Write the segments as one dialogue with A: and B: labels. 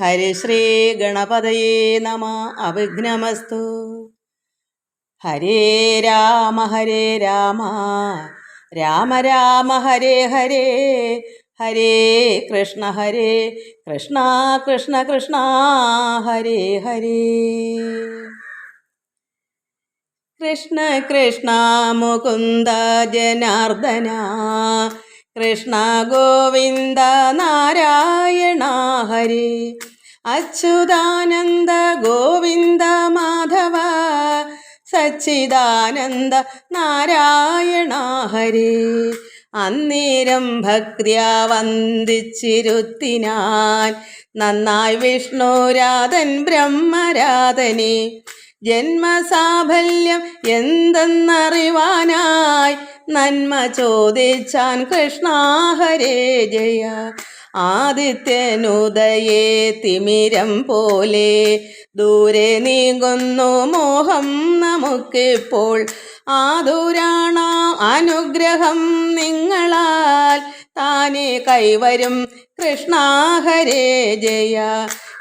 A: ഹരിശ്രീ ഗണപതയേ നമ. അവിഘ്നമസ്തു. ഹരേ രാമ ഹരേ രാമ. രാമ രാമ ഹരേ ഹരേ. ഹരേ കൃഷ്ണ ഹരേ കൃഷ്ണ കൃഷ്ണ കൃഷ്ണ ഹരേ ഹരേ. കൃഷ്ണ കൃഷ്ണ മുകുന്ദ ജനാർദ്ദന. കൃഷ്ണ ഗോവിന്ദ നാരായണ ഹരി അച്യുതാനന്ദ ഗോവിന്ദ മാധവ സച്ചിദാനന്ദ നാരായണ ഹരി. അന്നേരം ഭക്തിയാ വന്ദിച്ചിരുത്തിനാൻ നന്നായി വിഷ്ണുരാധൻ ബ്രഹ്മരാധനെ ജന്മസാഫല്യം എന്തെന്നറിവാനായി നന്മ ചോദിച്ചാൻ കൃഷ്ണാഹരേ ജയ. ആദിത്യനുദയേ തിമിരം പോലെ ദൂരെ നീങ്ങുന്നു മോഹം നമുക്കിപ്പോൾ. ആതുരാണ അനുഗ്രഹം നിങ്ങളാൽ. താനെ കൈവരും കൃഷ്ണാഹരേ ജയ.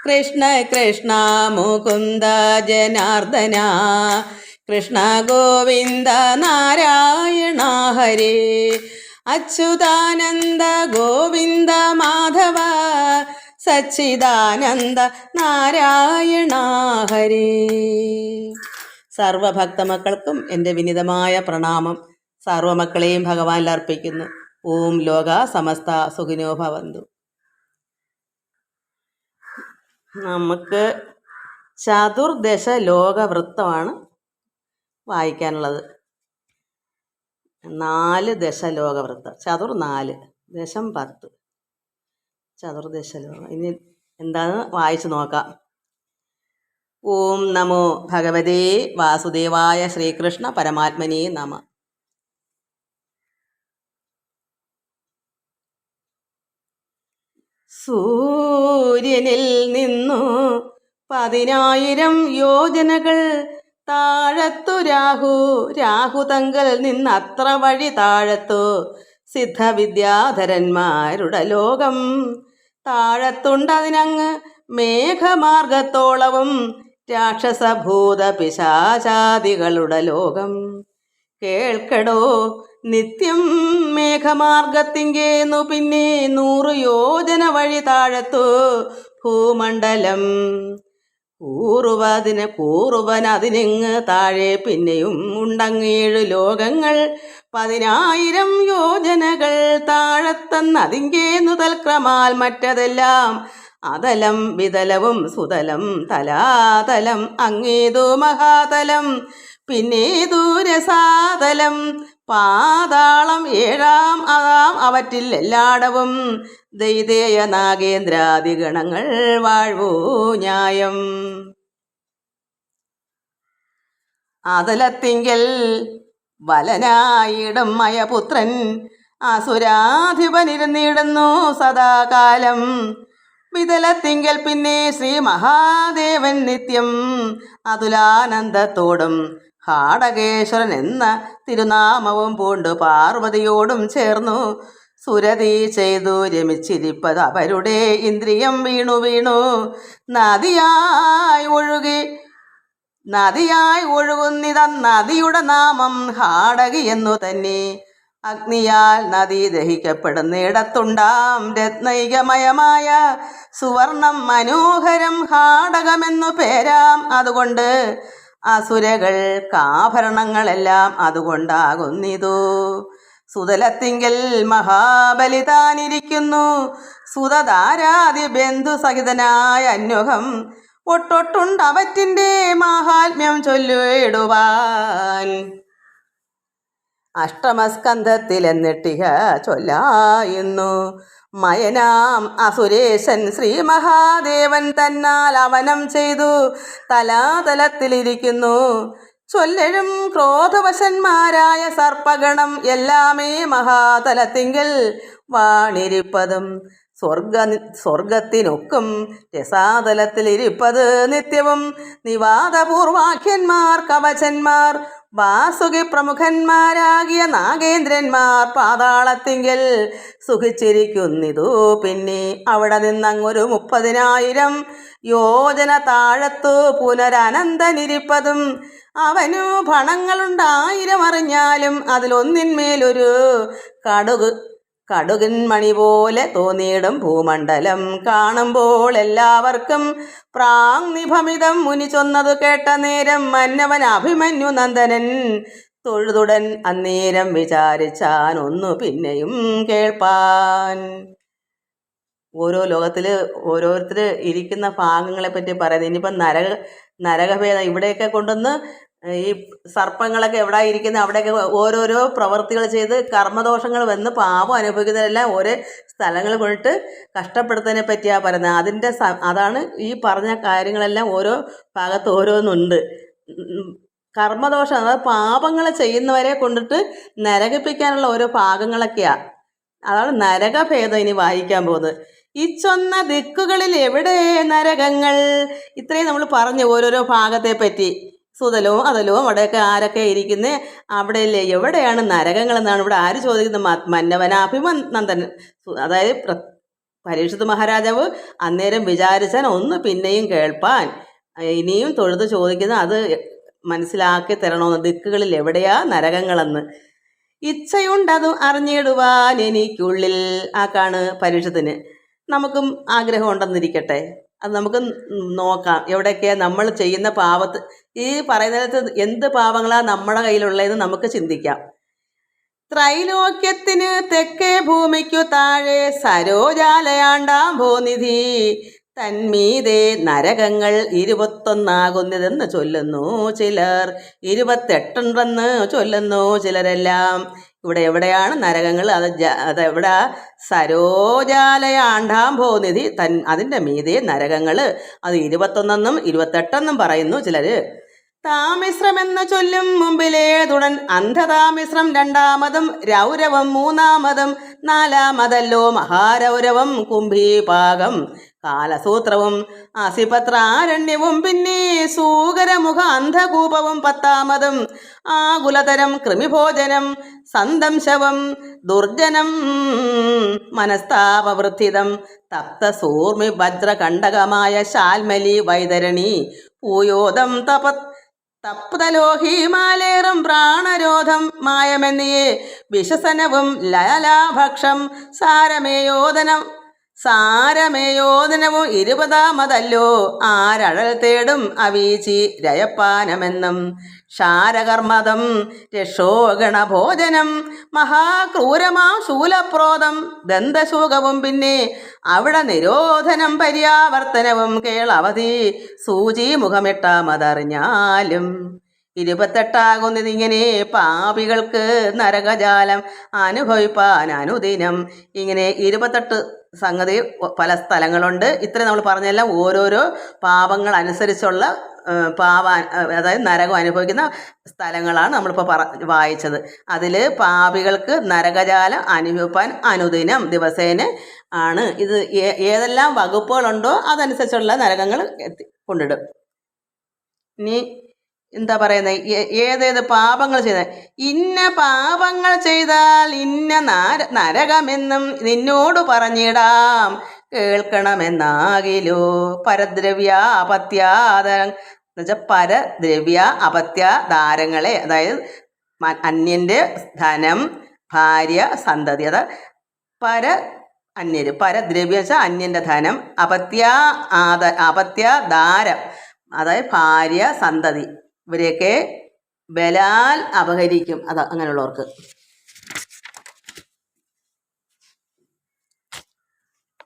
A: കൃഷ്ണ കൃഷ്ണ മുകുന്ദ ജനാർദ്ദന. കൃഷ്ണ ഗോവിന്ദ നാരായണ ഹരേ. അച്യുതാനന്ദ ഗോവിന്ദ മാധവ. സച്ചിദാനന്ദ നാരായണ ഹരേ. സർവഭക്തമക്കൾക്കും എന്റെ വിനിതമായ പ്രണാമം. സർവമക്കളെയും ഭഗവാനിൽ അർപ്പിക്കുന്നു. ഓം ലോക സമസ്ത സുഖിനോ ഭവന്തു. നമുക്ക് ചതുർദശ ലോകവൃത്തമാണ് വായിക്കാനുള്ളത്. നാല് ദശ ലോകവൃത്തം. ചതുർ നാല് ദശം പത്ത്. ചതുർദശ ലോകം. ഇനി എന്താണെന്ന് വായിച്ചു നോക്കാം. ഓം നമോ ഭഗവതേ വാസുദേവായ ശ്രീകൃഷ്ണ പരമാത്മനേ നമ. സൂര്യനിൽ നിന്നു പതിനായിരം യോജനകൾ താഴത്തു രാഹു രാഹു തങ്കൽ നിന്നത്ര വഴി താഴത്തു സിദ്ധവിദ്യാധരന്മാരുടെ ലോകം. താഴത്തുണ്ടതിനങ്ങ് മേഘമാർഗത്തോളവും രാക്ഷസഭൂത പിശാചാദികളുടെ ലോകം. കേൾക്കടോ നിത്യം മേഘമാർഗത്തിങ്കേന്നു പിന്നെ നൂറു യോജന വഴി താഴത്തു ഭൂമണ്ഡലം. കൂറുവതിന് കൂറുവൻ അതിനിങ്ങ് താഴെ പിന്നെയും ഉണ്ടങ്ങേഴു ലോകങ്ങൾ. പതിനായിരം യോജനകൾ താഴത്തന്നതിങ്കേന്നു തൽക്രമാൽ മറ്റതെല്ലാം അതലം വിതലവും സുതലം തലാതലം അങ്ങേതു മഹാതലം. പിന്നെ ദൂരസാതലം പാതാളം ഏഴാം അതാം അവറ്റിൽ എല്ലാടവും. ദൈതേയ നാഗേന്ദ്രാദിഗണങ്ങൾ വാഴ്വോ ന്യായം. അതലത്തിങ്കൽ വലനായിടും മയപുത്രൻ അസുരാധിപനിരുന്നിടുന്നു സദാകാലം. വിതലത്തിങ്കൽ പിന്നെ ശ്രീ മഹാദേവൻ നിത്യം അതുലാനന്ദത്തോടും ഹാടകേശ്വരൻ എന്ന തിരുനാമവും പൂണ്ടു പാർവതിയോടും ചേർന്നു. സുരതി ചെയ്തു രമിച്ചിരിപ്പത് അവരുടെ ഇന്ദ്രിയം വീണു വീണു. നദിയായി ഒഴുകി നദിയായി ഒഴുകുന്നിത നദിയുടെ നാമം ഹാടകി എന്നു തന്നെ. അഗ്നിയാൽ നദി ദഹിക്കപ്പെടുന്നിടത്തുണ്ടാം രത്നൈകമയമായ സുവർണം മനോഹരം ഹാടകമെന്നു പേരാം. അതുകൊണ്ട് അസുരകൾക്കാഭരണങ്ങളെല്ലാം അതുകൊണ്ടാകുന്നിതു. സുതലത്തിങ്കൽ മഹാബലി താനിരിക്കുന്നു സുതധാരാതി ബന്ധു സഹിതനായ അന്വഹം ഒട്ടൊട്ടുണ്ടവറ്റിന്റെ മാഹാത്മ്യം ചൊല്ലിടുവാൻ. അഷ്ടമസ്കന്ധത്തിൽ എന്നിട്ടിഹ ചൊല്ലായുന്നു. മയനാം അസുരേശൻ ശ്രീ മഹാദേവൻ തന്നാൽ അവനം ചെയ്തു. തലാതലത്തിലിരിക്കുന്നു. ചൊല്ലഴും ക്രോധവശന്മാരായ സർപ്പഗണം എല്ലാമേ മഹാതലത്തിങ്കിൽ വാണിരിപ്പതും സ്വർഗ സ്വർഗത്തിനൊക്കും രസാതലത്തിലിരിപ്പത് നിത്യവും. നിവാദപൂർവാഖ്യന്മാർ കവചന്മാർ വാസുകി പ്രമുഖന്മാരാകിയ നാഗേന്ദ്രന്മാർ പാതാളത്തിങ്കിൽ സുഖിച്ചിരിക്കുന്നിതു. പിന്നെ അവിടെ നിന്നങ്ങൊരു മുപ്പതിനായിരം യോജന താഴത്തു പുനരനന്തനിരിപ്പതും അവനു ഭണങ്ങളുണ്ടായിരം അറിഞ്ഞാലും അതിലൊന്നിന്മേലൊരു കടുക് കടുകിൻ മണി പോലെ തോന്നിയിടും ഭൂമണ്ഡലം കാണുമ്പോൾ എല്ലാവർക്കും പ്രാങ് നിഭമിതം മുനി ചൊന്നത് കേട്ട നേരം മന്നവൻ അഭിമന്യു നന്ദനൻ. തൊഴുതുടൻ അന്നേരം വിചാരിച്ചാൻ ഒന്നു പിന്നെയും കേൾപ്പാൻ. ഓരോ ലോകത്തിൽ ഓരോരുത്തർ ഇരിക്കുന്ന ഭാഗങ്ങളെ പറ്റി പറയുന്നത്. ഇനിയിപ്പം നരക നരകഭേദം ഇവിടെയൊക്കെ കൊണ്ടുവന്ന് ഈ സർപ്പങ്ങളൊക്കെ എവിടെ ഇരിക്കുന്ന അവിടെയൊക്കെ ഓരോരോ പ്രവൃത്തികൾ ചെയ്ത് കർമ്മദോഷങ്ങൾ വന്ന് പാപം അനുഭവിക്കുന്നതെല്ലാം ഓരോ സ്ഥലങ്ങൾ കൊണ്ടിട്ട് കഷ്ടപ്പെടുത്തതിനെ പറ്റിയാണ് പറയുന്നത്. അതിന്റെ അതാണ് ഈ പറഞ്ഞ കാര്യങ്ങളെല്ലാം ഓരോ ഭാഗത്ത് ഓരോന്നുണ്ട്. കർമ്മദോഷം അതായത് പാപങ്ങൾ ചെയ്യുന്നവരെ കൊണ്ടിട്ട് നരകിപ്പിക്കാനുള്ള ഓരോ ഭാഗങ്ങളൊക്കെയാണ് അതാണ് നരകഭേദം ഇനി വായിക്കാൻ പോകുന്നത്. ഈ ചൊന്ന ദിക്കുകളിൽ എവിടെ നരകങ്ങൾ? ഇത്രയും നമ്മൾ പറഞ്ഞു ഓരോരോ ഭാഗത്തെ പറ്റി. സുതലവും അതലവും അവിടെയൊക്കെ ആരൊക്കെ ഇരിക്കുന്നത് അവിടെയല്ലേ? എവിടെയാണ് നരകങ്ങൾ എന്നാണ് ഇവിടെ ആര് ചോദിക്കുന്നത്? മന്നവനാഭിമനന്ദൻ അതായത് പ്ര- പരീക്ഷിത് മഹാരാജാവ് അന്നേരം വിചാരിച്ചാൽ ഒന്ന് പിന്നെയും കേൾപ്പാൻ. ഇനിയും തൊഴുത് ചോദിക്കുന്ന അത് മനസ്സിലാക്കി തരണമെന്ന് ദിക്കുകളിൽ എവിടെയാ നരകങ്ങളെന്ന്? ഇച്ഛയുണ്ടതും അറിഞ്ഞിടുവാൻ എനിക്കുള്ളിൽ ആക്കാണ് പരീക്ഷത്തിന് നമുക്കും ആഗ്രഹം ഉണ്ടെന്നിരിക്കട്ടെ. അത് നമുക്ക് നോക്കാം. എവിടെയൊക്കെയാണ് നമ്മൾ ചെയ്യുന്ന പാപത്ത് ഈ പറയുന്നിടത്ത് എന്ത് പാപങ്ങളാണ് നമ്മുടെ കയ്യിലുള്ളതെന്ന് നമുക്ക് ചിന്തിക്കാം. ത്രൈലോക്യത്തിന് തെക്കേ ഭൂമിക്കു താഴെ സരോജാലയാണ്ടാം ഭൂനിധി തന്മീതെ നരകങ്ങൾ ഇരുപത്തൊന്നാകുന്നതെന്ന് ചൊല്ലുന്നു ചിലർ. ഇരുപത്തെട്ടുണ്ടെന്ന് ചൊല്ലുന്നു ചിലരെല്ലാം. ഇവിടെ എവിടെയാണ് നരകങ്ങൾ? അത് അതെവിടെ അത് എവിടെ? സരോജാലയാണ്ടാം ഭൂനിധി തൻ അതിന്റെ മീതെ നരകങ്ങൾ. അത് ഇരുപത്തൊന്നെന്നും ഇരുപത്തെട്ടെന്നും പറയുന്നു ചിലർ താമിശ്രം എന്ന ചൊല്ലും മുമ്പിലേതുടൻ അന്ധതാമിശ്രം രണ്ടാമതും രൗരവം മൂന്നാമതും നാലാമതല്ലോ മഹാരൗരവം കുംഭീപാകം കാലസൂത്രവും അസിപത്രാരണ്യവും പിന്നെ സൂകരമുഖ അന്ധകൂപവും പത്താമതും ആകുലതരം കൃമിഭോജനം സന്തംശവം ദുർജനം മനസ്താപവൃദ്ധിതം തപ്തസൂർമി വജ്രകണ്ടകമായ ശാൽമലി വൈതരണി പൂയോദം തപ തപ്തലോഹീമാലേറും പ്രാണരോധം മായമെന്നിയേ വിശസനവും ലയലാഭക്ഷം സാരമേയോദനം സാരമേയോദനവും ഇരുപതാമതല്ലോ. ആരഴൽ തേടും അവീചി രയപ്പാനമെന്നും. ക്ഷാരകർമ്മതം രക്ഷോഗണഭോജനം മഹാക്രൂരമാം ശൂലപ്രോതം ദന്തശൂകവും പിന്നെ അവിടെ നിരോധനം പര്യാവർത്തനവും കേളവധി സൂചി മുഖമിട്ടാമതറിഞ്ഞാലും ഇരുപത്തെട്ടാകുന്നതിങ്ങനെ പാപികൾക്ക് നരകജാലം അനുഭവിപ്പാൻ അനുദിനം ഇങ്ങനെ ഇരുപത്തെട്ട് സംഗതി പല സ്ഥലങ്ങളുണ്ട്. ഇത്രയും നമ്മൾ പറഞ്ഞെല്ലാം ഓരോരോ പാപങ്ങൾ അനുസരിച്ചുള്ള പാവ അതായത് നരകം അനുഭവിക്കുന്ന സ്ഥലങ്ങളാണ് നമ്മളിപ്പോൾ പറ വായിച്ചത്. അതിൽ പാപികൾക്ക് നരകജാലം അനുഭവിപ്പാൻ അനുദിനം ദിവസേന ആണ്. ഇത് ഏതെല്ലാം വകുപ്പുകളുണ്ടോ അതനുസരിച്ചുള്ള നരകങ്ങൾ കൊണ്ടിടും. ഇനി എന്താ പറയുന്നത് ഏതേത് പാപങ്ങൾ ചെയ്ത? ഇന്ന പാപങ്ങൾ ചെയ്താൽ ഇന്ന നര നരകമെന്നും നിന്നോട് പറഞ്ഞിടാം. കേൾക്കണമെന്നാകിലോ? പരദ്രവ്യ അപത്യാദ എന്നുവെച്ചാൽ പരദ്രവ്യ അപത്യ ധാരങ്ങളെ അതായത് അന്യന്റെ ധനം ഭാര്യ സന്തതി അത പര അന്യര് പരദ്രവ്യം വെച്ചാൽ അന്യന്റെ ധനം അപത്യ ആദ അപത്യ ധാരം അതായത് ഭാര്യ സന്തതി. ഇവരെയൊക്കെ ബലാൽ അപഹരിക്കും. അത് അങ്ങനെയുള്ളവർക്ക്.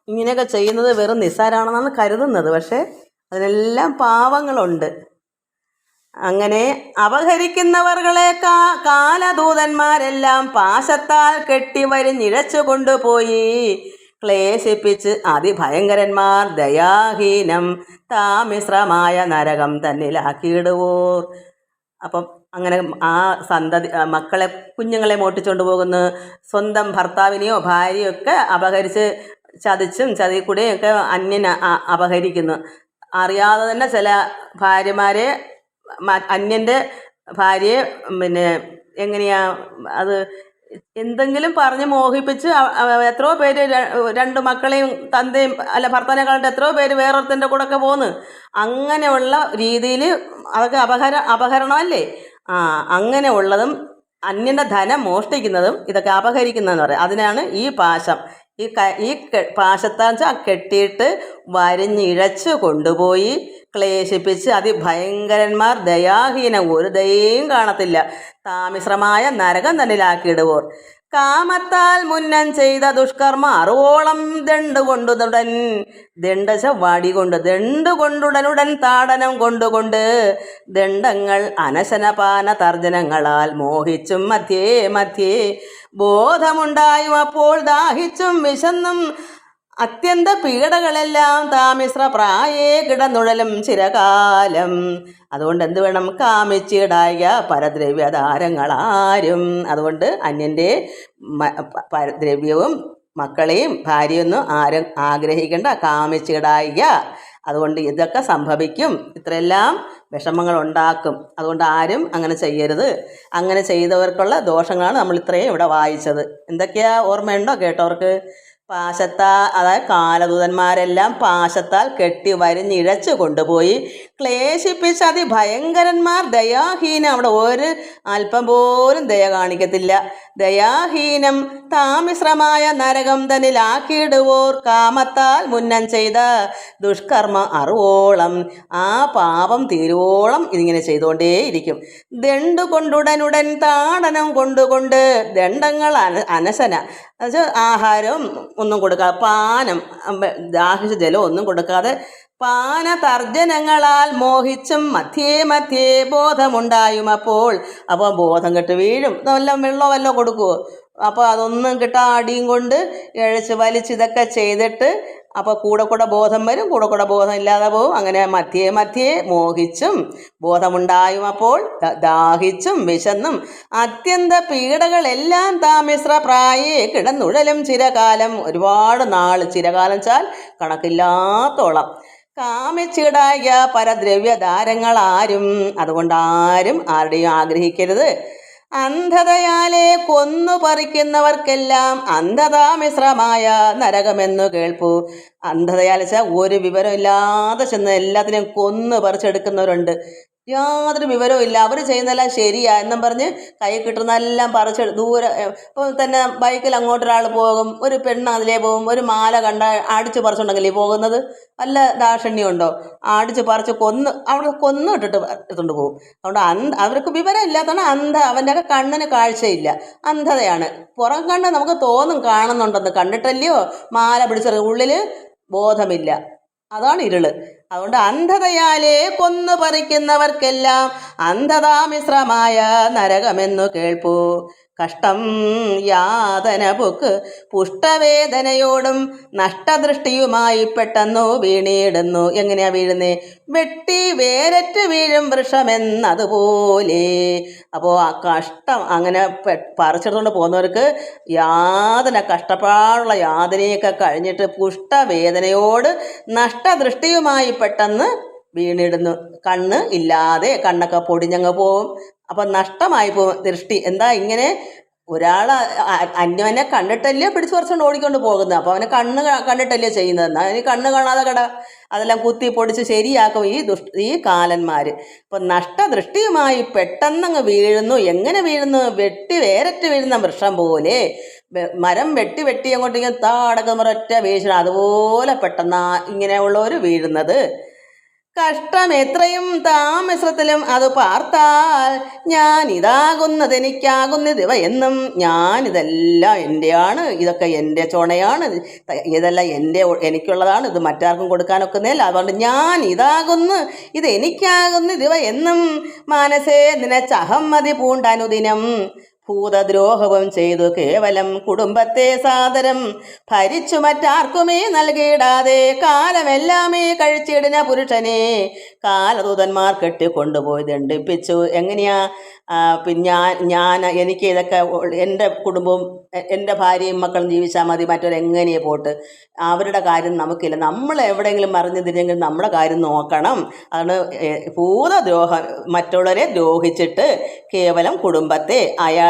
A: ഇങ്ങനെയൊക്കെ ചെയ്യുന്നത് വെറും നിസ്സാരമാണെന്നാണ് കരുതുന്നത്. പക്ഷേ അതിനെല്ലാം പാവങ്ങളുണ്ട്. അങ്ങനെ അപഹരിക്കുന്നവർകളെ കാ കാലദൂതന്മാരെല്ലാം പാശത്താൽ കെട്ടിവരിഞ്ഞിഴച്ചു കൊണ്ടുപോയി ക്ലേശിപ്പിച്ച് അതിഭയങ്കരന്മാർ ദയാഹീനം താമിശ്രമായ നരകം തന്നിലാക്കിയിടുവോർ. അപ്പം അങ്ങനെ ആ സന്തതി മക്കളെ കുഞ്ഞുങ്ങളെ മോട്ടിച്ചുകൊണ്ട് പോകുന്നു സ്വന്തം ഭർത്താവിനെയോ ഭാര്യയോ ഒക്കെ അപഹരിച്ച് ചതിച്ചും ചതിക്കൂടെയും ഒക്കെ അന്യന അപഹരിക്കുന്നു. അറിയാതെ തന്നെ ചില ഭാര്യമാരെ അന്യന്റെ ഭാര്യയെ പിന്നെ എങ്ങനെയാ അത് എന്തെങ്കിലും പറഞ്ഞ് മോഹിപ്പിച്ച് എത്രയോ പേര് രണ്ട് മക്കളെയും തന്തയും അല്ല ഭർത്താവിനെ കണ്ടിട്ട് എത്രയോ പേര് വേറൊരുത്തന്റെ കൂടെ ഒക്കെ പോന്ന്. അങ്ങനെയുള്ള രീതിയിൽ അതൊക്കെ അപഹര അപഹരണമല്ലേ? ആ അങ്ങനെ ഉള്ളതും അന്യന്റെ ധനം മോഷ്ടിക്കുന്നതും ഇതൊക്കെ അപഹരിക്കുന്നതെന്ന് പറയും. അതിനാണ് ഈ പാശം. ഈ ക ഈ പാശത്താച്ച കെട്ടിയിട്ട് വരിഞ്ഞിഴച്ച് കൊണ്ടുപോയി ക്ലേശിപ്പിച്ച് അതിഭയങ്കരന്മാർ ദയാഹീനം ഒരു ദയയും കാണത്തില്ല. താമിശ്രമായ നരകം തന്നിലാക്കിയിടുവോർ. കാമത്താൽ മുന്നം ചെയ്ത ദുഷ്കർമ്മ അറുവോളം ദണ്ട് കൊണ്ടുടൻ ദണ്ഡശ വാടി കൊണ്ട് ദണ്ട് കൊണ്ടുടനുടൻ താടനം കൊണ്ടുകൊണ്ട് ദണ്ഡങ്ങൾ അനശനപാന തർജനങ്ങളാൽ മോഹിച്ചും മധ്യേ മധ്യേ. ബോധമുണ്ടായും അപ്പോൾ ദാഹിച്ചും വിശന്നും അത്യന്ത പീഡകളെല്ലാം താമിശ്ര പ്രായേ കിടന്നുഴലും ചിരകാലം. അതുകൊണ്ട് എന്ത് വേണം കാമിച്ചിടായ പരദ്രവ്യതാരങ്ങളാരും? അതുകൊണ്ട് അന്യന്റെ പരദ്രവ്യവും മക്കളെയും ഭാര്യയൊന്നും ആരും ആഗ്രഹിക്കേണ്ട കാമിച്ചിടായ. അതുകൊണ്ട് ഇതൊക്കെ സംഭവിക്കും. ഇത്രയെല്ലാം വിഷമങ്ങൾ ഉണ്ടാക്കും അതുകൊണ്ട് ആരും അങ്ങനെ ചെയ്യരുത്. അങ്ങനെ ചെയ്തവർക്കുള്ള ദോഷങ്ങളാണ് നമ്മൾ ഇത്രയും ഇവിടെ വായിച്ചത്. എന്തൊക്കെയാ ഓർമ്മയുണ്ടോ കേട്ടവർക്ക്? പാശത്താൽ അതായത് കാലദൂതന്മാരെല്ലാം പാശത്താൽ കെട്ടി വരിഞ്ഞിഴച്ചു കൊണ്ടുപോയി. ക്ലേശിപ്പിച്ച അതിഭയങ്കരന്മാർ ദയാഹീനം. അവിടെ ഒരു അല്പം പോലും ദയ കാണിക്കത്തില്ല. ദയാഹീനം താമിശ്രമായ നരകം തന്നിൽ തന്നിലാക്കിയിടുവോർ കാമത്താൽ മുന്നം ചെയ്ത ദുഷ്കർമ്മ അറിവോളം. ആ പാപം തീരുവോളം ഇതിങ്ങനെ ചെയ്തുകൊണ്ടേയിരിക്കും. ദണ്ടു കൊണ്ടുടനുടൻ താടനം കൊണ്ടുകൊണ്ട് ദണ്ഡങ്ങൾ അന അനശന എന്നുവെച്ചാൽ ആഹാരവും ഒന്നും കൊടുക്കാതെ പാനം ദാഹിച്ച ജലം ഒന്നും കൊടുക്കാതെ പാന തർജനങ്ങളാൽ മോഹിച്ചും മധ്യേ മധ്യേ ബോധമുണ്ടായും അപ്പോൾ അപ്പോൾ ബോധം കെട്ട് വീഴും. വല്ലതും വെള്ളോ വല്ലതും കൊടുക്കുമോ അപ്പോൾ അതൊന്നും കിട്ടാടിയും കൊണ്ട് ഇഴച്ച് വലിച്ചിതൊക്കെ ചെയ്തിട്ട് അപ്പോൾ കൂടെ കൂടെ ബോധം വരും കൂടെ കൂടെ ബോധം ഇല്ലാതെ പോവും. അങ്ങനെ മധ്യേ മധ്യേ മോഹിച്ചും ബോധമുണ്ടായും അപ്പോൾ ദാഹിച്ചും വിശന്നും. അത്യന്ത പീഡകളെല്ലാം താമിശ്ര പ്രായേ കിടന്നുഴലും ചിരകാലം. ഒരുപാട് നാൾ ചിരകാലം ചാൽ കണക്കില്ലാത്തോളം. കാമിച്ചിടായ പരദ്രവ്യധാരങ്ങളാരും അതുകൊണ്ട് ആരും ആരുടെയും ആഗ്രഹിക്കരുത്. അന്ധതയാലെ കൊന്നു പറിക്കുന്നവർക്കെല്ലാം അന്ധതാമിശ്രമായ നരകമെന്നു കേൾപ്പു. അന്ധതയാൽ ഒരു വിവരം ഇല്ലാതെ ചെന്ന് എല്ലാത്തിനെയും കൊന്നു പറിച്ചെടുക്കുന്നവരുണ്ട്. യാതൊരു വിവരവും ഇല്ല. അവർ ചെയ്യുന്നതെല്ലാം ശരിയാ എന്നും പറഞ്ഞ് കൈ കിട്ടുന്നതെല്ലാം പറിച്ച് ദൂരെ ഇപ്പോൾ തന്നെ ബൈക്കിൽ അങ്ങോട്ട് ഒരാൾ പോകും ഒരു പെണ്ണ് അതിലേ പോകും ഒരു മാല കണ്ട അടിച്ച് പറിച്ചുണ്ടെങ്കിലേ പോകുന്നത്? വല്ല ദാക്ഷണ്യമുണ്ടോ അടിച്ച് പറിച്ച് കൊന്ന് അവിടെ കൊന്നു ഇട്ടിട്ട് എടുത്തുകൊണ്ട് പോകും. അതുകൊണ്ട് അന്ധ അവർക്ക് വിവരം ഇല്ലാത്തതാണ് അന്ധ അവന്റെയൊക്കെ കണ്ണിന് കാഴ്ചയില്ല. അന്ധതയാണ്. പുറം കണ്ണ് നമുക്ക് തോന്നും കാണുന്നുണ്ടെന്ന് കണ്ടിട്ടല്ലയോ? മാല പിടിച്ചത് ഉള്ളിൽ ബോധമില്ല. അതാണ് ഇരുൾ അതുകൊണ്ട് അന്ധതയാലേ കൊന്നു പറിക്കുന്നവർക്കെല്ലാം അന്ധതാമിശ്രമായ നരകമെന്നു കേൾപ്പൂ. കഷ്ടം യാതന പൊക്ക് പുഷ്ടവേദനയോടും നഷ്ടദൃഷ്ടിയുമായി പെട്ടെന്നു വീണിടുന്നു. എങ്ങനെയാ വീഴുന്നേ? വെട്ടി വേരറ്റ് വീഴും വൃഷമെന്നതുപോലെ. അപ്പോൾ ആ കഷ്ടം അങ്ങനെ പറിച്ചെടുത്തുകൊണ്ട് പോകുന്നവർക്ക് യാതന കഷ്ടപ്പാടുള്ള യാതനയൊക്കെ കഴിഞ്ഞിട്ട് പുഷ്ടവേദനയോട് നഷ്ടദൃഷ്ടിയുമായി പെട്ടെന്ന് വീണിടുന്നു. കണ്ണ് ഇല്ലാതെ കണ്ണൊക്കെ പൊടിഞ്ഞങ്ങ് പോവും. അപ്പം നഷ്ടമായി പോ ദൃഷ്ടി. എന്താ ഇങ്ങനെ ഒരാൾ അന്യവനെ കണ്ടിട്ടല്ലേ പിടിച്ചു പറിച്ചുകൊണ്ട് ഓടിക്കൊണ്ട് പോകുന്നത് അപ്പോൾ അവനെ കണ്ണ് കണ്ടിട്ടല്ലേ ചെയ്യുന്നത് എന്നാൽ അവന് കണ്ണ് കാണാതെ കട അതെല്ലാം കുത്തി പൊടിച്ച് ശരിയാക്കും ഈ ദുഷ് ഈ കാലന്മാർ അപ്പം നഷ്ടദൃഷ്ടിയുമായി പെട്ടെന്നങ്ങ് വീഴുന്നു. എങ്ങനെ വീഴുന്നു? വെട്ടി വേരറ്റ് വീഴുന്ന വൃക്ഷം പോലെ. മരം വെട്ടി വെട്ടി അങ്ങോട്ടിങ്ങനെ താടകമൊരൊറ്റ വീഴ്ച അതുപോലെ പെട്ടെന്നാ ഇങ്ങനെയുള്ളവർ വീഴുന്നത്. കഷ്ടം എത്രയും താമസത്തിലും അത് പാർത്താൽ എനിക്കാകുന്നതിവ എന്നും ഞാനിതെല്ലാം എന്റെയാണ് ഇതൊക്കെ എന്റെ ചുണയാണ് ഇതെല്ലാം എന്റെ എനിക്കുള്ളതാണ് ഇത് മറ്റാർക്കും കൊടുക്കാനൊക്കുന്നില്ല അതുകൊണ്ട് ഞാൻ ഇതാകുന്നു ഇത് എനിക്കാകുന്നതിവ എന്നും മനസ്സേ നിനച്ചഹമ്മതി പൂണ്ടനുദിനം. ഭൂതദ്രോഹവും ചെയ്തു കേവലം കുടുംബത്തെ സാദരം. ഭരിച്ചു മറ്റാർക്കുമേ നൽകിയിടാതെ കാലമെല്ലാമേ കഴിച്ചിടുന്ന പുരുഷനെ കാലദൂതന്മാർ കെട്ടിക്കൊണ്ടുപോയി ദണ്ഡിപ്പിച്ചു. എങ്ങനെയാ? പിന്നെ ഞാൻ ഞാൻ എനിക്ക് ഇതൊക്കെ എന്റെ കുടുംബവും എന്റെ ഭാര്യയും മക്കളും ജീവിച്ചാൽ മതി മറ്റൊരെങ്ങനെ പോട്ട്? അവരുടെ കാര്യം നമുക്കില്ല. നമ്മൾ എവിടെയെങ്കിലും മറിഞ്ഞു തിരിഞ്ഞെങ്കിൽ നമ്മുടെ കാര്യം നോക്കണം. അതാണ് ഭൂതദ്രോഹം മറ്റുള്ളവരെ ദ്രോഹിച്ചിട്ട് കേവലം കുടുംബത്തെ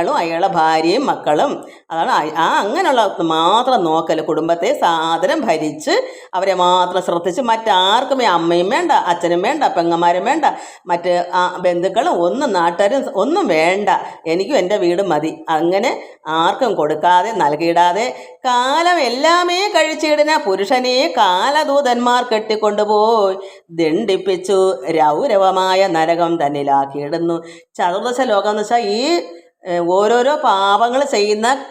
A: അയാളും അയാളുടെ ഭാര്യയും മക്കളും. അതാണ് ആ അങ്ങനെയുള്ള മാത്രം നോക്കൽ കുടുംബത്തെ സാധനം ഭരിച്ച് അവരെ മാത്രം ശ്രദ്ധിച്ച് മറ്റാർക്കും അമ്മയും വേണ്ട അച്ഛനും വേണ്ട പെങ്ങന്മാരും വേണ്ട മറ്റ് ബന്ധുക്കളും ഒന്നും നാട്ടുകാരും ഒന്നും വേണ്ട. എനിക്കും എന്റെ വീട് മതി. അങ്ങനെ ആർക്കും കൊടുക്കാതെ നൽകിയിടാതെ കാലം എല്ലാമേ കഴിച്ചിടുന്ന പുരുഷനെ കാലദൂതന്മാർ കെട്ടിക്കൊണ്ടുപോയി ദണ്ഡിപ്പിച്ചു രൗരവമായ നരകം തന്നിലാക്കിയിടുന്നു. ചതുർദശ ലോകം എന്ന് വെച്ചാൽ ഈ ഓരോരോ പാപങ്ങൾ ചെയ്യുന്ന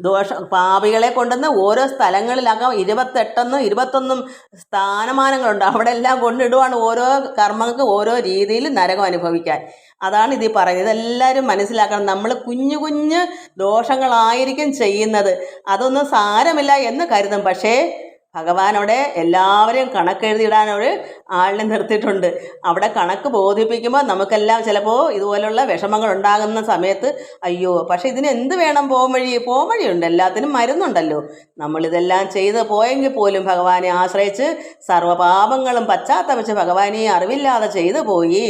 A: ദോഷ പാപികളെ കൊണ്ടുവന്ന് ഓരോ സ്ഥലങ്ങളിലാകാം ഇരുപത്തെട്ടെന്നും ഇരുപത്തൊന്നും സ്ഥാനമാനങ്ങളുണ്ട്. അവിടെ എല്ലാം കൊണ്ടിടുവാണ് ഓരോ കർമ്മങ്ങൾക്ക് ഓരോ രീതിയിൽ നരകം അനുഭവിക്കാൻ. അതാണ് ഇതിൽ പറയുന്നത്. ഇതെല്ലാവരും മനസ്സിലാക്കണം. നമ്മൾ കുഞ്ഞു കുഞ്ഞു ദോഷങ്ങളായിരിക്കും ചെയ്യുന്നത്. അതൊന്നും സാരമില്ല എന്ന് കരുതും. പക്ഷേ ഭഗവാനോടെ എല്ലാവരെയും കണക്കെഴുതിയിടാൻ ഒരു ആളിനെ നിർത്തിയിട്ടുണ്ട്. അവിടെ കണക്ക് ബോധിപ്പിക്കുമ്പോൾ നമുക്കെല്ലാം ചിലപ്പോൾ ഇതുപോലുള്ള വിഷമങ്ങൾ ഉണ്ടാകുന്ന സമയത്ത് അയ്യോ പക്ഷേ ഇതിന് എന്ത് വേണം പോകും വഴി? പോകും വഴിയുണ്ട്. എല്ലാത്തിനും മരുന്നുണ്ടല്ലോ. നമ്മളിതെല്ലാം ചെയ്ത് പോയെങ്കിൽ പോലും ഭഗവാനെ ആശ്രയിച്ച് സർവപാപങ്ങളും പശ്ചാത്തപിച്ച് ഭഗവാനെ അറിവില്ലാതെ ചെയ്തു പോയി.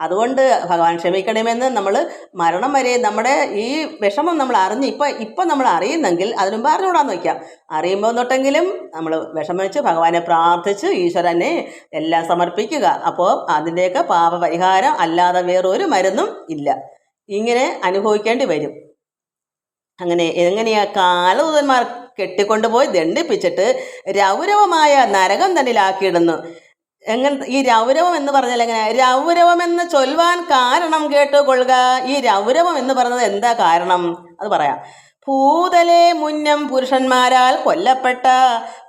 A: അതുകൊണ്ട് ഭഗവാൻ ക്ഷമിക്കണമെന്ന് നമ്മൾ മരണം വരെ നമ്മുടെ ഈ വിഷമം നമ്മൾ അറിഞ്ഞ് ഇപ്പം ഇപ്പം നമ്മൾ അറിയുന്നെങ്കിൽ അതിനും പറഞ്ഞുകൂടാന്ന് വയ്ക്കാം. അറിയുമ്പോൾ തൊട്ടെങ്കിലും നമ്മൾ വിഷമിച്ച് ഭഗവാനെ പ്രാർത്ഥിച്ച് ഈശ്വരനെ എല്ലാം സമർപ്പിക്കുക. അപ്പോൾ അതിന്റെയൊക്കെ പാപപരിഹാരം അല്ലാതെ വേറൊരു മരുന്നും ഇല്ല. ഇങ്ങനെ അനുഭവിക്കേണ്ടി വരും. അങ്ങനെ എങ്ങനെയാ കാലദൂതന്മാർ കെട്ടിക്കൊണ്ടുപോയി ദണ്ഡിപ്പിച്ചിട്ട് രൗരവമായ നരകം തന്നിലാക്കിയിടുന്നു. എങ്ങനെ ഈ രൗരവം എന്ന് പറഞ്ഞാൽ എങ്ങനെ? രൗരവം എന്ന് ചൊൽവാൻ കാരണം കേട്ടുകൊള്ളുക. ഈ രൗരവം എന്ന് പറഞ്ഞത് എന്താ കാരണം? അത് പറയാം. ഭൂതലെ മുന്നം പുരുഷന്മാരാൽ കൊല്ലപ്പെട്ട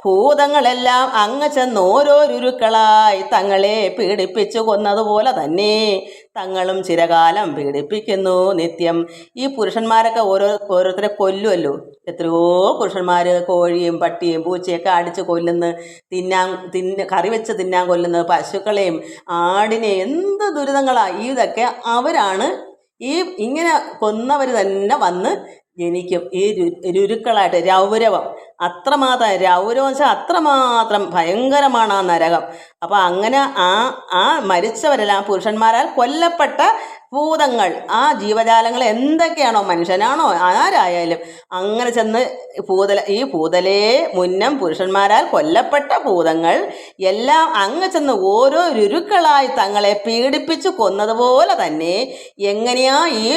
A: ഭൂതങ്ങളെല്ലാം അങ്ങ് ചെന്ന് തങ്ങളെ പീഡിപ്പിച്ചു കൊന്നതുപോലെ തന്നെ തങ്ങളും ചിരകാലം പീഡിപ്പിക്കുന്നു നിത്യം. ഈ പുരുഷന്മാരൊക്കെ ഓരോ ഓരോരുത്തരെ കൊല്ലുമല്ലോ എത്രയോ പുരുഷന്മാർ കോഴിയും പട്ടിയും പൂച്ചയൊക്കെ അടിച്ച് കൊല്ലുന്ന. തിന്നാൻ തിന്ന കറി വെച്ച് തിന്നാൻ കൊല്ലുന്നത് പശുക്കളെയും ആടിനെ എന്ത് ദുരിതങ്ങളാണ് ഇതൊക്കെ അവരാണ് ഈ ഇങ്ങനെ കൊന്നവർ തന്നെ വന്ന് ജനിക്കും. ഈ രു- രുരുക്കളായിട്ട് രൗരവം. അത്രമാത്രം രൗരവം അത്രമാത്രം ഭയങ്കരമാണ് ആ നരകം. അപ്പോൾ അങ്ങനെ ആ ആ മരിച്ചവരെല്ലാം പുരുഷന്മാരാൽ കൊല്ലപ്പെട്ട ഭൂതങ്ങൾ ആ ജീവജാലങ്ങൾ എന്തൊക്കെയാണോ മനുഷ്യനാണോ ആരായാലും അങ്ങനെ ചെന്ന് ഭൂതല ഈ ഭൂതലേ മുന്നം പുരുഷന്മാരാൽ കൊല്ലപ്പെട്ട ഭൂതങ്ങൾ എല്ലാം അങ്ങ് ചെന്ന് ഓരോ രുരുക്കളായി തങ്ങളെ പീഡിപ്പിച്ചു കൊന്നതുപോലെ തന്നെ എങ്ങനെയാ ഈ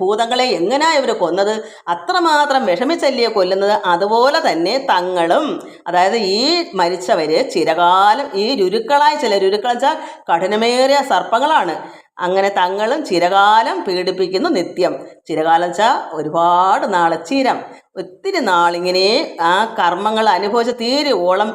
A: ഭൂതങ്ങളെ എങ്ങനെയാ ഇവർ കൊന്നത്? അത്രമാത്രം വിഷമിച്ചല്ലിയെ കൊല്ലുന്നത്? അതുപോലെ തന്നെ തങ്ങളും അതായത് ഈ മരിച്ചവർ ചിരകാലം ഈ രുരുക്കളായ ചില രുരുക്കളെന്ന് വെച്ചാൽ കഠിനമേറിയ സർപ്പങ്ങളാണ്. അങ്ങനെ തങ്ങളും ചിരകാലം പീഡിപ്പിക്കുന്നു നിത്യം. ചിരകാലം വെച്ചാൽ ഒരുപാട് നാളെ ചിരം. ഒത്തിരി നാളിങ്ങനെ ആ കർമ്മങ്ങൾ അനുഭവിച്ച് തീരുവോളം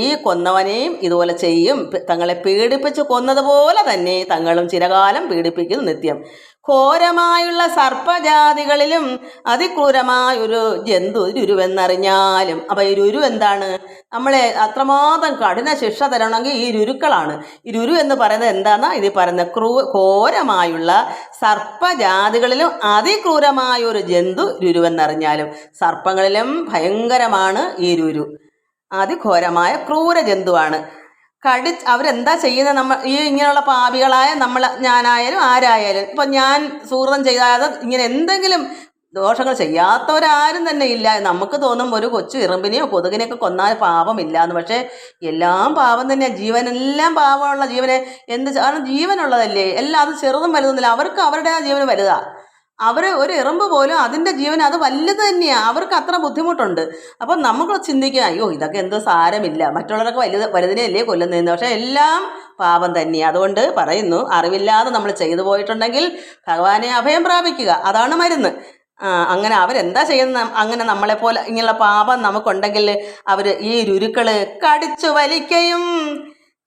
A: ഈ കൊന്നവനെയും ഇതുപോലെ ചെയ്യും. തങ്ങളെ പീഡിപ്പിച്ച് കൊന്നതുപോലെ തന്നെ തങ്ങളും ചിരകാലം പീഡിപ്പിക്കുന്നു നിത്യം. ഘോരമായുള്ള സർപ്പജാതികളിലും അതിക്രൂരമായൊരു ജന്തു രുരുവെന്നറിഞ്ഞാലും അപ്പം ഈ രുരു എന്താണ്? നമ്മളെ അത്രമാത്രം കഠിന ശിക്ഷ തരണമെങ്കിൽ ഈ രുരുക്കളാണ്. ഈ രുരു എന്ന് പറയുന്നത് എന്താണെന്നാ ഇത് പറയുന്നത് ക്രൂ ഘോരമായുള്ള സർപ്പജാതികളിലും അതിക്രൂരമായൊരു ജന്തു രുരുവെന്നറിഞ്ഞാലും സർപ്പങ്ങളിലും ഭയങ്കരമാണ് ഈ രുരു. അതിഘോരമായ ക്രൂര ജന്തുവാണ്. കടി അവരെന്താ ചെയ്യുന്നത് നമ്മൾ ഈ ഇങ്ങനെയുള്ള പാപികളായ നമ്മൾ ഞാനായാലും ആരായാലും. ഇപ്പം ഞാൻ സൂഹൃതം ചെയ്താതെ ഇങ്ങനെ എന്തെങ്കിലും ദോഷങ്ങൾ ചെയ്യാത്തവരാരും തന്നെ ഇല്ല. നമുക്ക് തോന്നും ഒരു കൊച്ചു ഇറുമ്പിനെയോ കൊതുകിനെയൊക്കെ കൊന്നാൽ പാപമില്ല എന്ന് പക്ഷേ എല്ലാം പാപം തന്നെയാണ് ജീവനെല്ലാം പാപമുള്ള ജീവനെ എന്ത് കാരണം ജീവനുള്ളതല്ലേ. എല്ലാം അത് ചെറുതും വലുതൊന്നുമില്ല അവർക്ക് അവരുടെ ആ ജീവൻ വലുതാ. അവർ ഒരു എറുമ്പ് പോലും അതിന്റെ ജീവൻ അത് വലുത് തന്നെയാണ് അവർക്ക് അത്ര ബുദ്ധിമുട്ടുണ്ട്. അപ്പം നമുക്ക് ചിന്തിക്കുക അയ്യോ ഇതൊക്കെ എന്തോ സാരമില്ല. മറ്റുള്ളവരൊക്കെ വലുത് വലുതിനെയല്ലേ കൊല്ലുന്നതെന്ന്. പക്ഷേ എല്ലാം പാപം തന്നെയാണ് അതുകൊണ്ട് പറയുന്നു അറിവില്ലാതെ നമ്മൾ ചെയ്തു പോയിട്ടുണ്ടെങ്കിൽ ഭഗവാനെ അഭയം പ്രാപിക്കുക. അതാണ് മരുന്ന്. അങ്ങനെ അവരെന്താ ചെയ്യുന്ന അങ്ങനെ നമ്മളെപ്പോലെ ഇങ്ങനെയുള്ള പാപം നമുക്കുണ്ടെങ്കിൽ അവർ ഈ രുരുക്കൾ കടിച്ചു വലിക്കയും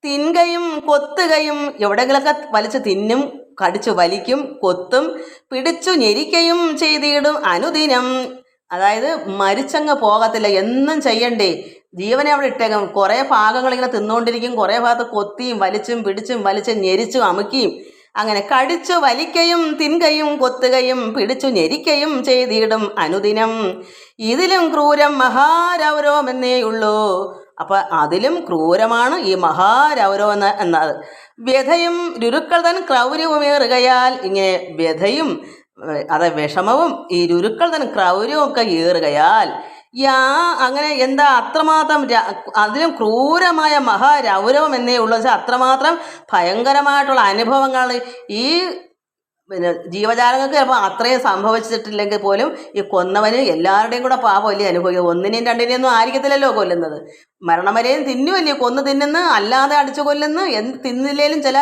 A: തിൻകയും കൊത്തുകയും എവിടെങ്കിലൊക്കെ വലിച്ച് തിന്നും കടിച്ചു വലിക്കും കൊത്തും പിടിച്ചു ഞെരിക്കയും ചെയ്തിടും അനുദിനം. അതായത് മരിച്ചങ്ങ് പോകത്തില്ല എന്നും ചെയ്യണ്ടേ. ജീവനെ അവിടെ ഇട്ടേക്കും. കുറേ ഭാഗങ്ങൾ ഇങ്ങനെ തിന്നുകൊണ്ടിരിക്കും. കുറേ ഭാഗത്ത് കൊത്തിയും വലിച്ചും പിടിച്ചും വലിച്ചും ഞെരിച്ചും അമുക്കിയും. അങ്ങനെ കടിച്ചു വലിക്കയും തിൻകയും കൊത്തുകയും പിടിച്ചു ഞെരിക്കയും ചെയ്തിടും അനുദിനം. ഇതിലും ക്രൂരം മഹാരൗരവമെന്നേ ഉള്ളൂ അപ്പം അതിലും ക്രൂരമാണ് ഈ മഹാരൗരവ എന്ന എന്നത്. വ്യഥയും രുരുക്കൾ തൻ ക്രൗര്യവുമേറുകയാൽ ഇങ്ങനെ വ്യഥയും അത് വിഷമവും ഈ രുരുക്കൾ തൻ ക്രൗര്യവും ഒക്കെ ഏറുകയാൽ യാ അങ്ങനെ എന്താ അത്രമാത്രം അതിലും ക്രൂരമായ മഹാരൗരവം എന്നേ ഉള്ളൂ. വെച്ചാൽ അത്രമാത്രം ഭയങ്കരമായിട്ടുള്ള അനുഭവങ്ങൾ ഈ പിന്നെ ജീവജാലങ്ങൾക്ക് ചിലപ്പോൾ അത്രയും സംഭവിച്ചിട്ടില്ലെങ്കിൽ പോലും ഈ കൊന്നവന് എല്ലാവരുടെയും കൂടെ പാപമല്ലേ അനുഭവിക്കുക. ഒന്നിനെയും രണ്ടിനെയും ഒന്നും ആയിരിക്കത്തില്ലല്ലോ കൊല്ലുന്നത്. മരണം വരെയും തിന്നുമല്ലേ കൊന്ന് തിന്നുന്നു അല്ലാതെ അടിച്ചു കൊല്ലുന്നു എന്ത് തിന്നില്ലേലും ചില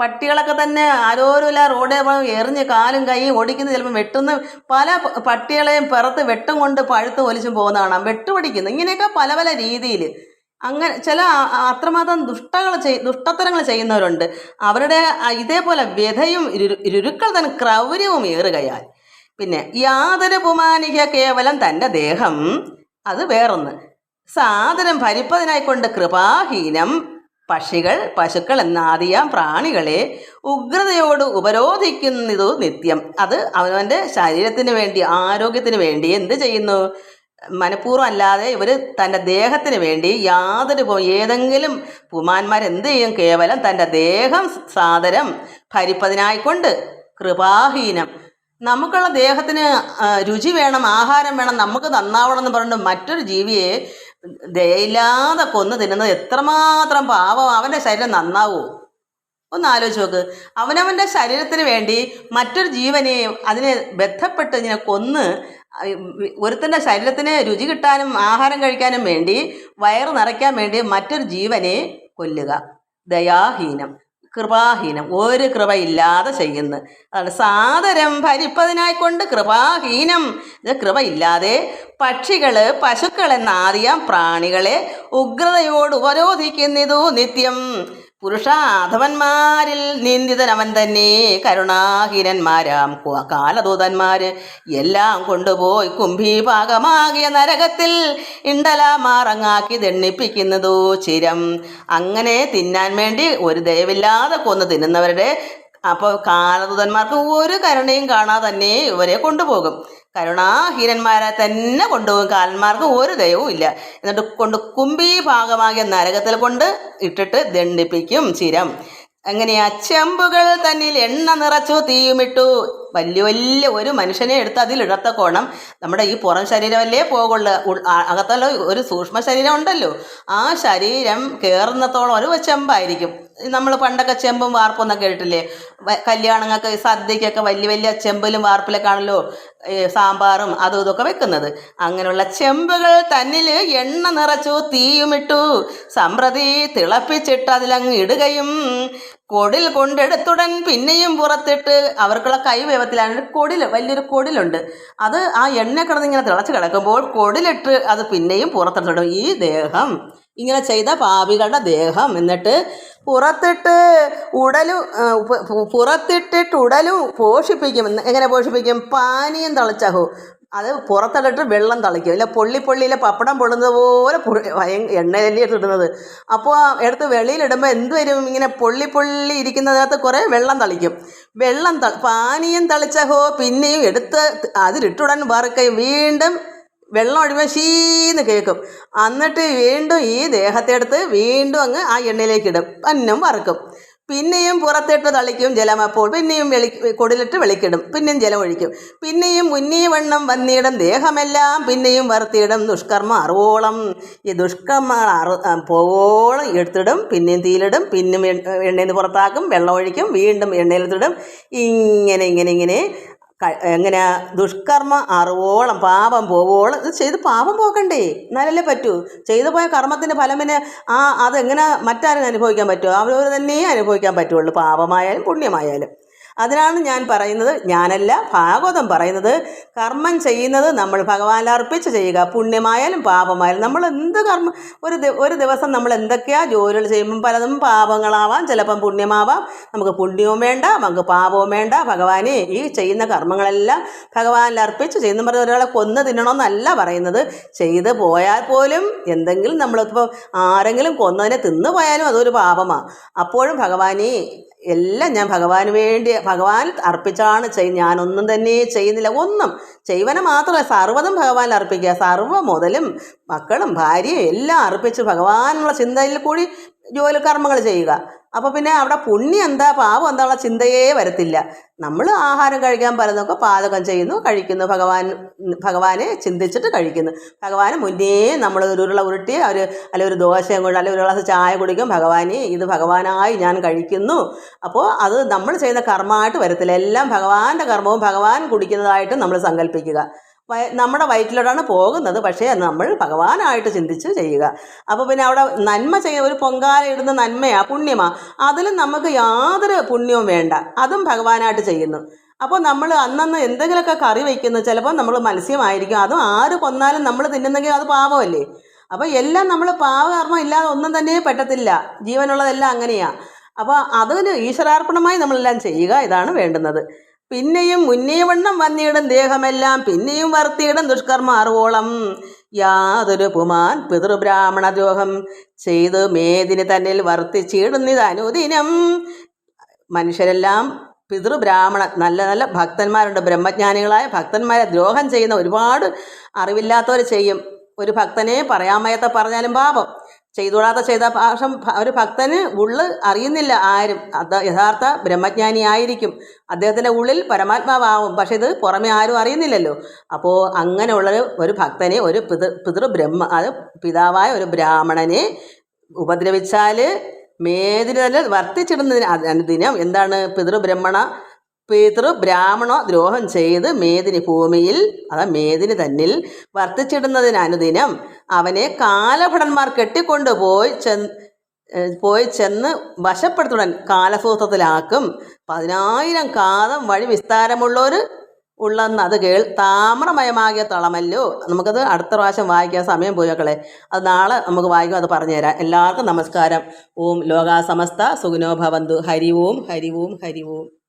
A: പട്ടികളൊക്കെ തന്നെ ആരോരുമില്ല റോഡ് എറിഞ്ഞ് കാലും കൈയും ഓടിക്കുന്ന ചിലപ്പോൾ വെട്ടുന്ന പല പട്ടികളെയും പിറത്ത് വെട്ടും കൊണ്ട് പഴുത്ത് ഒലിച്ചും പോകുന്ന കാണാം വെട്ടുപിടിക്കുന്നു. ഇങ്ങനെയൊക്കെ പല പല രീതിയിൽ അങ്ങനെ ചില അത്രമാത്രം ദുഷ്ടകൾ ചെയ് ദുഷ്ടത്തരങ്ങൾ ചെയ്യുന്നവരുണ്ട്. അവരുടെ ഇതേപോലെ വ്യഥയും രുരു- രുരുക്കൾ തന്നെ ക്രൗര്യവും ഏറുകയാൽ. പിന്നെ യാതൊരു പുമാനിക കേവലം തന്റെ ദേഹം അത് വേറൊന്ന്. സാധനം ഭരിപ്പതിനായിക്കൊണ്ട് കൃപാഹീനം പക്ഷികൾ പശുക്കൾ എന്നാദിയാം പ്രാണികളെ ഉഗ്രതയോട് ഉപരോധിക്കുന്നതു നിത്യം. അത് അവനവന്റെ ശരീരത്തിന് വേണ്ടി ആരോഗ്യത്തിന് വേണ്ടി എന്ത് ചെയ്യുന്നു? മനഃപൂർവം അല്ലാതെ ഇവർ തന്റെ ദേഹത്തിന് വേണ്ടി യാതൊരു ഏതെങ്കിലും പുമാന്മാർ എന്ത് ചെയ്യും? കേവലം തന്റെ ദേഹം സാദരം ഭരിപ്പതിനായിക്കൊണ്ട് കൃപാഹീനം. നമുക്കുള്ള ദേഹത്തിന് രുചി വേണം ആഹാരം വേണം നമുക്ക് നന്നാവണം എന്ന് പറഞ്ഞിട്ട് മറ്റൊരു ജീവിയെ ദയയില്ലാതെ കൊന്നു തിന്നുന്നത് എത്രമാത്രം പാവം അവന്റെ ശരീരം നന്നാവൂ? ഒന്ന് ആലോചിച്ച് നോക്ക്. അവനവന്റെ ശരീരത്തിന് വേണ്ടി മറ്റൊരു ജീവനെ അതിനെ ബന്ധപ്പെട്ട് ഇങ്ങനെ കൊന്ന് ഒരുത്തന്റെ ശരീരത്തിന് രുചി കിട്ടാനും ആഹാരം കഴിക്കാനും വേണ്ടി വയറ് നിറയ്ക്കാൻ വേണ്ടി മറ്റൊരു ജീവനെ കൊല്ലുക. ദയാഹീനം കൃപാഹീനം. ഒരു കൃപയില്ലാതെ ചെയ്യുന്നു. അതാണ് സാദരം ഭരിപ്പതിനായിക്കൊണ്ട് കൃപാഹീനം. ഇത് കൃപയില്ലാതെ പക്ഷികൾ പശുക്കൾ എന്നാറിയാം പ്രാണികളെ ഉഗ്രതയോട് ഉപരോധിക്കുന്നതു നിത്യം. പുരുഷാധവന്മാരിൽ നിന്ദിതനവൻ തന്നെ. കരുണാഹീനന്മാരാം കു- കാലദൂതന്മാര് എല്ലാം കൊണ്ടുപോയി കുംഭീഭാഗമാകിയ നരകത്തിൽ ഇണ്ടലാമാറങ്ങാക്കി ദണ്ണിപ്പിക്കുന്നതു ചിരം. അങ്ങനെ തിന്നാൻ വേണ്ടി ഒരു ദയവില്ലാതെ കൊന്നു തിന്നുന്നവരുടെ അപ്പോൾ കാലദൂതന്മാർക്ക് ഒരു കരുണയും കാണാതെ തന്നെ ഇവരെ കൊണ്ടുപോകും. കരുണാഹീനന്മാരെ തന്നെ കൊണ്ടുപോകും. കാലന്മാർക്ക് ഒരു ദയവും ഇല്ല. എന്നിട്ട് കൊണ്ട് കുമ്പി ഭാഗമാകിയ നരകത്തിൽ കൊണ്ട് ഇട്ടിട്ട് ദണ്ഡിപ്പിക്കും ചിരം. അങ്ങനെ ചെമ്പുകൾ തന്നിൽ എണ്ണ നിറച്ചു തീയുമിട്ടു. വലിയ വലിയ ഒരു മനുഷ്യനെ എടുത്ത് അതിൽ കോണം നമ്മുടെ ഈ പുറം ശരീരമല്ലേ പോകുള്ളൂ. അകത്തല്ല ഒരു സൂക്ഷ്മ ശരീരം ഉണ്ടല്ലോ. ആ ശരീരം കയറുന്നത്തോളം ഒരു ചെമ്പായിരിക്കും. നമ്മൾ പണ്ടൊക്കെ ചെമ്പും വാർപ്പും എന്നൊക്കെ കേട്ടിട്ടില്ലേ? കല്യാണങ്ങൾക്ക് സദ്യക്കൊക്കെ വലിയ വലിയ ചെമ്പിലും വാർപ്പിലൊക്കെയാണല്ലോ സാമ്പാറും അതും ഇതൊക്കെ വെക്കുന്നത്. അങ്ങനെയുള്ള ചെമ്പുകൾ തന്നിൽ എണ്ണ നിറച്ചു തീയുമിട്ടു. സമ്പ്രതി തിളപ്പിച്ചിട്ട് അതിലങ്ങ് ഇടുകയും കൊടിൽ കൊണ്ടെടുത്തുടൻ പിന്നെയും പുറത്തിട്ട് അവർക്കുള്ള കൈവേവത്തിലാണ് ഒരു കൊടിൽ വലിയൊരു കൊടിലുണ്ട്. അത് ആ എണ്ണ കിടന്നിങ്ങനെ തിളച്ച് കിടക്കുമ്പോൾ കൊടിലിട്ട് അത് പിന്നെയും പുറത്തെടുത്തിടും. ഈ ദേഹം ഇങ്ങനെ ചെയ്ത പാപികളുടെ ദേഹം. എന്നിട്ട് പുറത്തിട്ട് ഉടലും പുറത്തിട്ടിട്ട് ഉടലും പോഷിപ്പിക്കും. എങ്ങനെ പോഷിപ്പിക്കും? പാനീയം തളിച്ചഹോ. അത് പുറത്തിട്ടിട്ട് വെള്ളം തളിക്കും ഇല്ല പൊള്ളി പൊള്ളിയിലെ പപ്പടം പൊള്ളുന്നത് പോലെ എണ്ണയിലല്ലേ ഇടുന്നത്. അപ്പോൾ എടുത്ത് വെളിയിലിടുമ്പോൾ എന്ത് വരും? ഇങ്ങനെ പൊള്ളി പൊള്ളി ഇരിക്കുന്നതിനകത്ത് കുറേ വെള്ളം തളിക്കും. വെള്ളം പാനീയം തളിച്ചഹോ. പിന്നെയും എടുത്ത് അതിലിട്ടുടൻ വറുക്കയും വീണ്ടും വെള്ളം ഒഴിയുമ്പോൾ ഷീന്ന് കേൾക്കും. എന്നിട്ട് വീണ്ടും ഈ ദേഹത്തെടുത്ത് വീണ്ടും അങ്ങ് ആ എണ്ണയിലേക്ക് ഇടും. അന്നം വറുക്കും. പിന്നെയും പുറത്തിട്ട് തളിക്കും ജലം. അപ്പോൾ പിന്നെയും വെളി കൊടിലിട്ട് വെളിക്കിടും. പിന്നെയും ജലം ഒഴിക്കും. പിന്നെയും മുന്നീ വണ്ണം വന്നിടം ദേഹമെല്ലാം. പിന്നെയും വറുത്തിയിടും ദുഷ്കർമ്മം അറുവോളം. ഈ ദുഷ്കർമ്മ അറു പോവോളം എടുത്തിടും. പിന്നെയും തീയിലിടും. പിന്നെയും എണ്ണയിൽ നിന്ന് പുറത്താക്കും. വെള്ളം ഒഴിക്കും. വീണ്ടും എണ്ണയിലെത്തിടും. ഇങ്ങനെ ഇങ്ങനെ ഇങ്ങനെ എങ്ങനെ ദുഷ്കർമ്മ അറിവോളം പാപം പോവോളം ഇത് ചെയ്ത് പാപം പോക്കണ്ടേ? എന്നാലല്ലേ പറ്റൂ. ചെയ്തു പോയ കർമ്മത്തിന്റെ ഫലം പിന്നെ ആ അതെങ്ങനെ മറ്റാരും അനുഭവിക്കാൻ പറ്റുമോ അവരവർ തന്നെ അനുഭവിക്കാൻ പറ്റുള്ളൂ പാപമായാലും പുണ്യമായാലും. അതിനാണ് ഞാൻ പറയുന്നത് ഞാനല്ല ഭാഗവതം പറയുന്നത്. കർമ്മം ചെയ്യുന്നത് നമ്മൾ ഭഗവാനിൽ അർപ്പിച്ച് ചെയ്യുക. പുണ്യമായാലും പാപമായാലും നമ്മൾ എന്ത് കർമ്മം ഒരു ഒരു ദിവസം നമ്മൾ എന്തൊക്കെയാ ജോലികൾ ചെയ്യുമ്പം പലതും പാപങ്ങളാവാം. ചിലപ്പം പുണ്യമാവാം. നമുക്ക് പുണ്യവും വേണ്ട നമുക്ക് പാപവും വേണ്ട. ഭഗവാനെ ഈ ചെയ്യുന്ന കർമ്മങ്ങളെല്ലാം ഭഗവാനിൽ അർപ്പിച്ച് ചെയ്യുന്ന പറഞ്ഞ ഒരാളെ കൊന്ന് തിന്നണമെന്നല്ല പറയുന്നത്. ചെയ്ത് പോയാൽ പോലും എന്തെങ്കിലും നമ്മളിപ്പോൾ ആരെങ്കിലും കൊന്നതിനെ തിന്നു പോയാലും അതൊരു പാപമാണ് അപ്പോഴും ഭഗവാനെ എല്ലാം ഞാൻ ഭഗവാന് വേണ്ടി ഭഗവാൻ അർപ്പിച്ചാണ് ചെയ് ഞാനൊന്നും തന്നെ ചെയ്യുന്നില്ല. ഒന്നും ചെയ്വനെ മാത്രമല്ല സർവതും ഭഗവാനിൽ അർപ്പിക്കുക. സർവ മുതലും മക്കളും ഭാര്യയും എല്ലാം അർപ്പിച്ച് ഭഗവാനുള്ള ചിന്തയിൽ കൂടി ജോലി കർമ്മങ്ങൾ ചെയ്യുക. അപ്പോൾ പിന്നെ അവിടെ പുണ്യം എന്താ? പാവം എന്താ ചിന്തയേ വരത്തില്ല. നമ്മൾ ആഹാരം കഴിക്കാൻ പലതൊക്കെ പാചകം ചെയ്യുന്നു കഴിക്കുന്നു. ഭഗവാൻ ഭഗവാനെ ചിന്തിച്ചിട്ട് കഴിക്കുന്നു. ഭഗവാന് മുന്നേ നമ്മൾ ഒരു ഉരുള ഉരുട്ടി അവർ അല്ലെങ്കിൽ ഒരു ദോശയും കൊണ്ട് അല്ലെങ്കിൽ ഒരു ഗ്ലാസ് ചായ കുടിക്കും. ഭഗവാനെ ഇത് ഭഗവാനായി ഞാൻ കഴിക്കുന്നു. അപ്പോൾ അത് നമ്മൾ ചെയ്യുന്ന കർമ്മമായിട്ട് വരത്തില്ല. എല്ലാം ഭഗവാന്റെ കർമ്മവും ഭഗവാൻ കുടിക്കുന്നതായിട്ട് നമ്മൾ സങ്കല്പിക്കുക. നമ്മുടെ വയറ്റിലോട്ടാണ് പോകുന്നത്. പക്ഷേ അത് നമ്മൾ ഭഗവാനായിട്ട് ചിന്തിച്ച് ചെയ്യുക. അപ്പോൾ പിന്നെ അവിടെ നന്മ ചെയ്യുന്ന ഒരു പൊങ്കാല ഇടുന്ന നന്മയാ പുണ്യമാ. അതിലും നമുക്ക് യാതൊരു പുണ്യവും വേണ്ട. അതും ഭഗവാനായിട്ട് ചെയ്യുന്നു. അപ്പോൾ നമ്മൾ അന്നന്ന് എന്തെങ്കിലുമൊക്കെ കറി വയ്ക്കുന്നു ചിലപ്പോൾ നമ്മൾ മത്സ്യമായിരിക്കും. അതും ആര് കൊന്നാലും നമ്മൾ തിന്നുന്നെങ്കിൽ അത് പാവമല്ലേ? അപ്പോൾ എല്ലാം നമ്മൾ പാവകർമ്മം ഇല്ലാതെ ഒന്നും തന്നെ പറ്റത്തില്ല. ജീവനുള്ളതെല്ലാം അങ്ങനെയാണ് അപ്പോൾ അതിന് ഈശ്വരാർപ്പണമായി നമ്മളെല്ലാം ചെയ്യുക ഇതാണ് വേണ്ടുന്നത്. പിന്നെയും മുന്നേ വണ്ണം വന്നിടും ദേഹമെല്ലാം പിന്നെയും വർത്തിയിടും ദുഷ്കർമ്മ അറിവോളം യാതൊരു പുമാൻ പിതൃബ്രാഹ്മണ ദ്രോഹം ചെയ്തു മേദിനി തന്നിൽ വർത്തിച്ചിടുന്നിത് അനുദിനം. മനുഷ്യരെല്ലാം പിതൃബ്രാഹ്മണ നല്ല നല്ല ഭക്തന്മാരുണ്ട്. ബ്രഹ്മജ്ഞാനികളായ ഭക്തന്മാരെ ദ്രോഹം ചെയ്യുന്ന ഒരുപാട് അറിവില്ലാത്തവർ ചെയ്യും. ഒരു ഭക്തനെ പറയാമയത്തെ പറഞ്ഞാലും പാപം. ചെയ്തുകൂടാത്ത ചെയ്ത പാഷം ഒരു ഭക്തന് ഉള്ള് അറിയുന്നില്ല ആരും. അത് യഥാർത്ഥ ബ്രഹ്മജ്ഞാനി ആയിരിക്കും അദ്ദേഹത്തിന്റെ ഉള്ളിൽ പരമാത്മാവാകും പക്ഷെ ഇത് പുറമെ ആരും അറിയുന്നില്ലല്ലോ. അപ്പോൾ അങ്ങനെയുള്ള ഒരു ഭക്തനെ ഒരു പിതൃ പിതൃബ്രഹ്മ അത് പിതാവായ ഒരു ബ്രാഹ്മണനെ ഉപദ്രവിച്ചാൽ മേദിനെ തന്നെ വർത്തിച്ചിടുന്നതിന് അനുദിനം എന്താണ്? പിതൃബ്രഹ്മണ പിതൃബ്രാഹ്മണ ദ്രോഹം ചെയ്ത് മേദിനി ഭൂമിയിൽ അതാ മേദിനി തന്നിൽ വർത്തിച്ചിടുന്നതിനനുദിനം അവനെ കാലഭടന്മാർ കെട്ടിക്കൊണ്ടുപോയി ചെന്ന് പോയി ചെന്ന് വശപ്പെടുത്തുടൻ കാലസൂത്രത്തിലാക്കും പതിനായിരം കാതം വഴി വിസ്താരമുള്ളൊരു ഉള്ളെന്ന് അത് കേൾ താമ്രമയമാകിയ തളമല്ലോ. നമുക്കത് അടുത്ത പ്രാവശ്യം വായിക്കാൻ സമയം പോയി മക്കളെ. അത് നാളെ നമുക്ക് വായിക്കും അത് പറഞ്ഞുതരാം. എല്ലാവർക്കും നമസ്കാരം. ഓം ലോകാസമസ്ത സമസ്ത സുഖിനോ ഭവന്തു. ഹരി ഓം ഹരി ഓം ഹരി ഓം.